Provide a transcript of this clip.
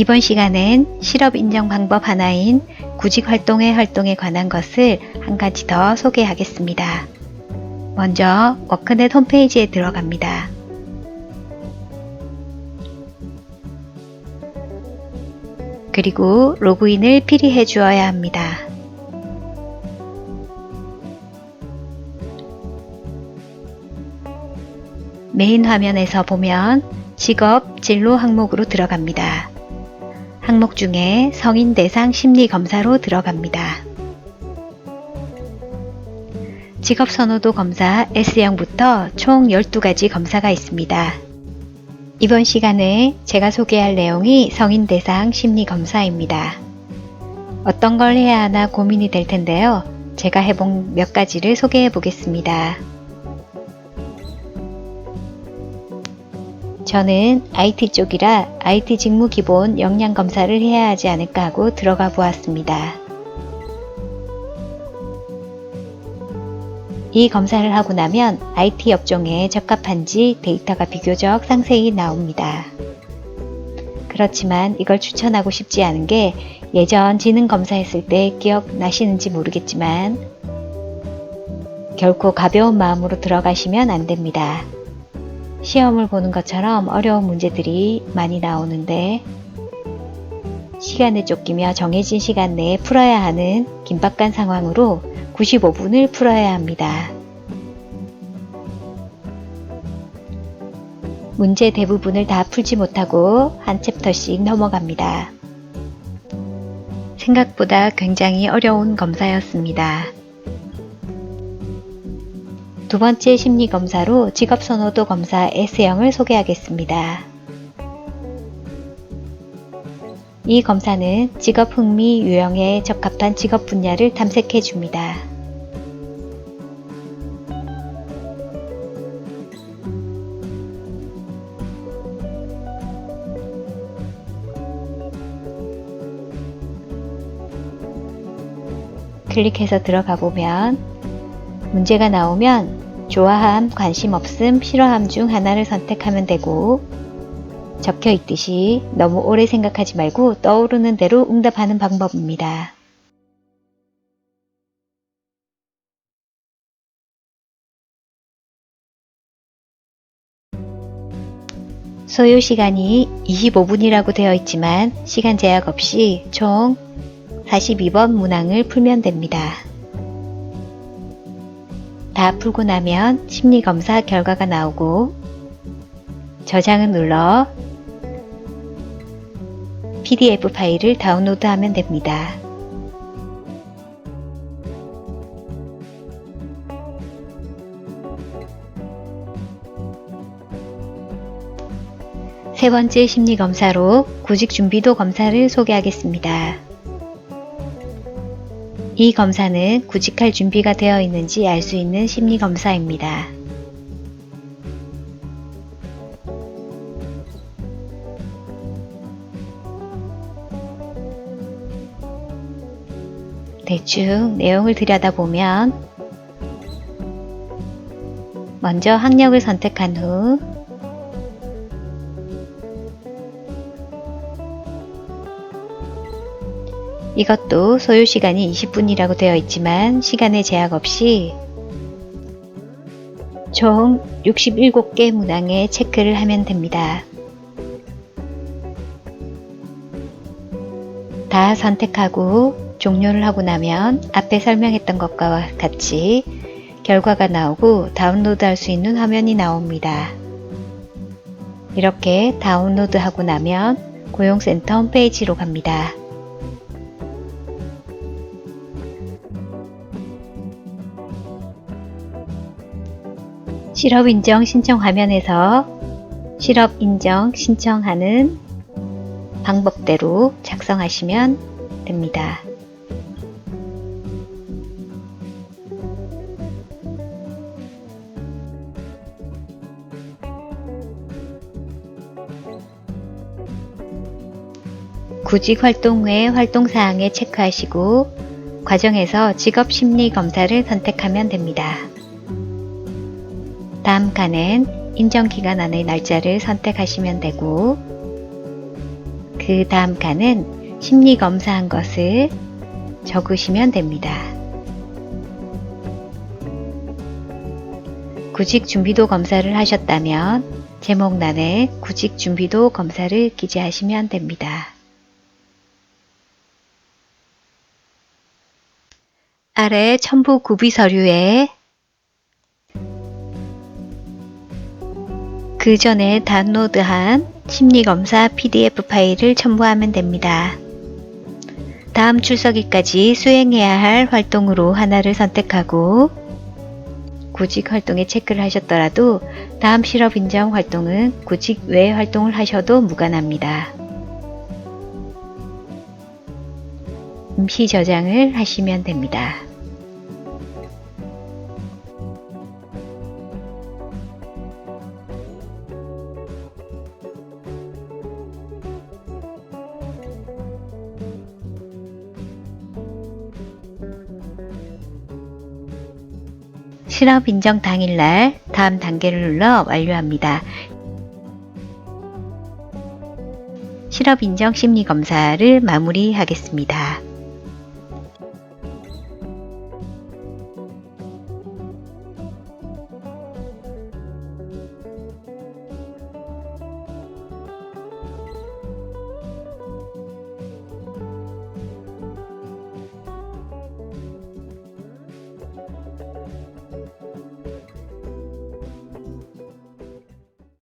이번 시간엔 실업 인정 방법 하나인 구직 활동의 활동에 관한 것을 한 가지 더 소개하겠습니다. 먼저 워크넷 홈페이지에 들어갑니다. 그리고 로그인을 필히 해 주어야 합니다. 메인 화면에서 보면 직업 진로 항목으로 들어갑니다. 항목 중에 성인 대상 심리 검사로 들어갑니다. 직업 선호도 검사 S형부터 총 12가지 검사가 있습니다. 이번 시간에 제가 소개할 내용이 성인 대상 심리 검사입니다. 어떤 걸 해야 하나 고민이 될 텐데요. 제가 해본 몇 가지를 소개해 보겠습니다. 저는 IT 쪽이라 IT 직무 기본 역량 검사를 해야 하지 않을까 하고 들어가 보았습니다. 이 검사를 하고 나면 IT 업종에 적합한지 데이터가 비교적 상세히 나옵니다. 그렇지만 이걸 추천하고 싶지 않은 게 예전 지능 검사했을 때 기억나시는지 모르겠지만 결코 가벼운 마음으로 들어가시면 안 됩니다. 시험을 보는 것처럼 어려운 문제들이 많이 나오는데 시간에 쫓기며 정해진 시간 내에 풀어야 하는 긴박한 상황으로 95분을 풀어야 합니다. 문제 대부분을 다 풀지 못하고 한 챕터씩 넘어갑니다. 생각보다 굉장히 어려운 검사였습니다. 두 번째 심리 검사로 직업 선호도 검사 S형을 소개하겠습니다. 이 검사는 직업 흥미 유형에 적합한 직업 분야를 탐색해 줍니다. 클릭해서 들어가 보면 문제가 나오면 좋아함, 관심 없음, 싫어함 중 하나를 선택하면 되고 적혀 있듯이 너무 오래 생각하지 말고 떠오르는 대로 응답하는 방법입니다. 소요 시간이 25분이라고 되어 있지만 시간 제약 없이 총 42번 문항을 풀면 됩니다. 다 풀고 나면 심리검사 결과가 나오고 저장을 눌러 PDF 파일을 다운로드하면 됩니다. 세 번째 심리검사로 구직 준비도 검사를 소개하겠습니다. 이 검사는 구직할 준비가 되어 있는지 알 수 있는 심리 검사입니다. 대충 내용을 들여다보면 먼저 학력을 선택한 후 이것도 소요 시간이 20분이라고 되어 있지만 시간의 제약 없이 총 67개 문항에 체크를 하면 됩니다. 다 선택하고 종료를 하고 나면 앞에 설명했던 것과 같이 결과가 나오고 다운로드 할 수 있는 화면이 나옵니다. 이렇게 다운로드 하고 나면 고용센터 홈페이지로 갑니다. 실업 인정 신청 화면에서 실업 인정 신청하는 방법대로 작성하시면 됩니다. 구직 활동 외 활동 사항에 체크하시고 과정에서 직업 심리 검사를 선택하면 됩니다. 다음 칸엔 인정 기간 안의 날짜를 선택하시면 되고 그 다음 칸은 심리 검사한 것을 적으시면 됩니다. 구직 준비도 검사를 하셨다면 제목란에 구직 준비도 검사를 기재하시면 됩니다. 아래 첨부 구비 서류에 그 전에 다운로드한 심리검사 PDF 파일을 첨부하면 됩니다. 다음 출석일까지 수행해야 할 활동으로 하나를 선택하고 구직 활동에 체크를 하셨더라도 다음 실업 인정 활동은 구직 외 활동을 하셔도 무관합니다. 임시 저장을 하시면 됩니다. 실업 인정 당일날 다음 단계를 눌러 완료합니다. 실업 인정 심리 검사를 마무리하겠습니다.